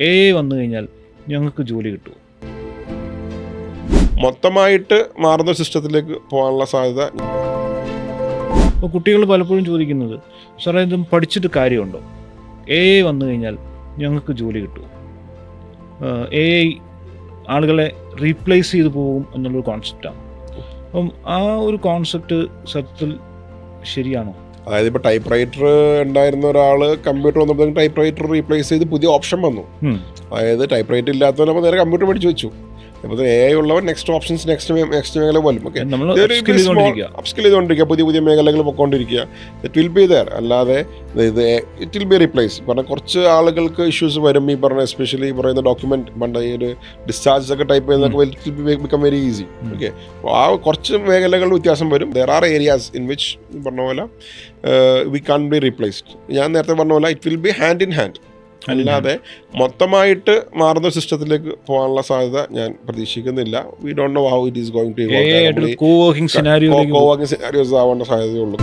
A വന്നു കഴിഞ്ഞാൽ ഞങ്ങൾക്ക് ജോലി കിട്ടുമോ മൊത്തമായിട്ട് മാറുന്ന സിസ്റ്റത്തിലേക്ക് പോകാനുള്ള സാധ്യത അപ്പോൾ കുട്ടികൾ പലപ്പോഴും ചോദിക്കുന്നത് സാറേ ഇതും പഠിച്ചിട്ട് കാര്യമുണ്ടോ? എ വന്നു കഴിഞ്ഞാൽ ഞങ്ങൾക്ക് ജോലി കിട്ടുമോ എ ഐ ആളുകളെ റീപ്ലേസ് ചെയ്തു പോകും എന്നുള്ളൊരു കോൺസെപ്റ്റാണ് അപ്പം ആ ഒരു കോൺസെപ്റ്റ് സത്യത്തിൽ ശരിയാണോ? അതായത് ഇപ്പോൾ ടൈപ്പ് റൈറ്റർ ഉണ്ടായിരുന്ന ഒരാൾ കമ്പ്യൂട്ടർ വന്നപ്പോഴത്തേക്കും ടൈപ്പ് റൈറ്റർ റീപ്ലേസ് ചെയ്ത് പുതിയ ഓപ്ഷൻ വന്നു. അതായത് ടൈപ്പ് റൈറ്റർ ഇല്ലാത്തവരപ്പോൾ നേരെ കമ്പ്യൂട്ടർ പഠിച്ചു വെച്ചു അപ്പോൾ എ ഉള്ളവൻ നെക്സ്റ്റ് ഓപ്ഷൻസ് നെക്സ്റ്റ് നെക്സ്റ്റ് മേഖല പോലും. ഓക്കെ അപ്സ്കിൽ ചെയ്തുകൊണ്ടിരിക്കുക പുതിയ പുതിയ മേഖലകൾ പൊക്കോണ്ടിരിക്കുക ഇറ്റ് വിൽ ബി ദർ അല്ലാതെ ഇത് ഇറ്റ് വിൽ ബി റീപ്ലേസ് പറഞ്ഞാൽ കുറച്ച് ആളുകൾക്ക് ഇഷ്യൂസ് വരും ഈ പറഞ്ഞ എസ്പെഷ്യലി ഈ പറയുന്ന ഡോക്യുമെന്റ് പണ്ട് ഈ ഒരു ഡിസ്ചാർജ് ഒക്കെ ടൈപ്പ് ചെയ്യുന്നതൊക്കെ ബിക്കം വെരി ഈസി ഓക്കെ ആ കുറച്ച് മേഖലകൾ വ്യത്യാസം വരും. There are areas in which പറഞ്ഞ പോലെ വി കാൺ ബി റീപ്ലേസ്ഡ് ഞാൻ നേരത്തെ പറഞ്ഞ പോലെ it will be hand in hand അല്ലാതെ മൊത്തമായിട്ട് മാറുന്ന സിസ്റ്റത്തിലേക്ക് പോകാനുള്ള സാധ്യത ഞാൻ പ്രതീക്ഷിക്കുന്നില്ല. We don't know how it is going to co working scenarios ആവേണ്ട സാധ്യതയുള്ളൂ